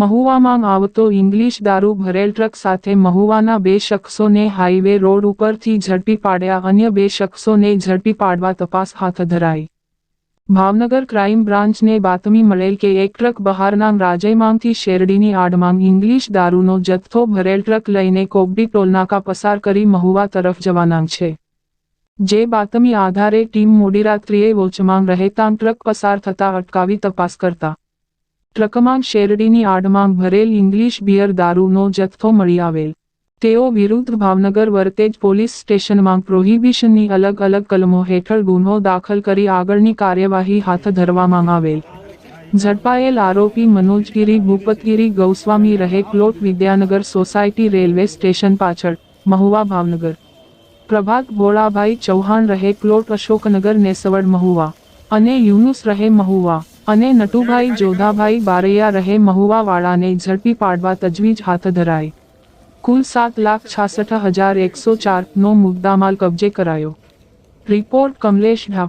મહુવામાં આવતો ઇંગ્લિશ દારૂ ભરેલ ટ્રક સાથે મહુવાના બે શખ્સોને હાઈવે રોડ ઉપરથી ઝડપી પાડ્યા, અન્ય બે શખ્સોને ઝડપી પાડવા તપાસ હાથ ધરાઈ. ભાવનગર ક્રાઇમ બ્રાન્ચને બાતમી મળેલ કે એક ટ્રક બહારના રાજયમાંથી શેરડીની આડમાં ઇંગ્લિશ દારૂનો જથ્થો ભરેલ ટ્રક લઈને કોબડી ટોલનાકા પસાર કરી મહુવા તરફ જવાના છે. જે બાતમી આધારે ટીમ મોડી રાત્રિએ વોચમાં રહેતા ટ્રક પસાર થતા અટકાવી તપાસ કરતા ટ્રકમાં શેરડીની આડમાં ભરેલ ઇંગ્લિશ બિયર દારૂનો જથ્થો મળી આવેલ તેઓ વિરુદ્ધ ભાવનગર વર્તેજ પોલીસ સ્ટેશનમાં પ્રોહિબિશનની અલગ અલગ કલમો હેઠળ ગુનો દાખલ કરી આગળની કાર્યવાહી હાથ ધરવામાં આવેલ ઝડપાયેલ આરોપી મનોજગીરી ભૂપતગીરી ગૌસ્વામી રહે plot Vidyanagar society railway station પાછળ મહુવા ભાવનગર પ્રભાત ભોળાભાઈ ચૌહાણ રહે પ્લોટ અશોકનગર નેસવડ મહુવા અને યુનુસ રહે મહુવા અને નટુભાઈ જોધાભાઈ બારૈયા રહે મહુવા વાળાને ઝડપી પાડવા તજવીજ હાથ ધરાઈ. કુલ સાત લાખ છાસઠ હજાર એકસો ચાર નો મુદ્દામાલ કબજે કરાયો. રિપોર્ટ કમલેશ ઢાપા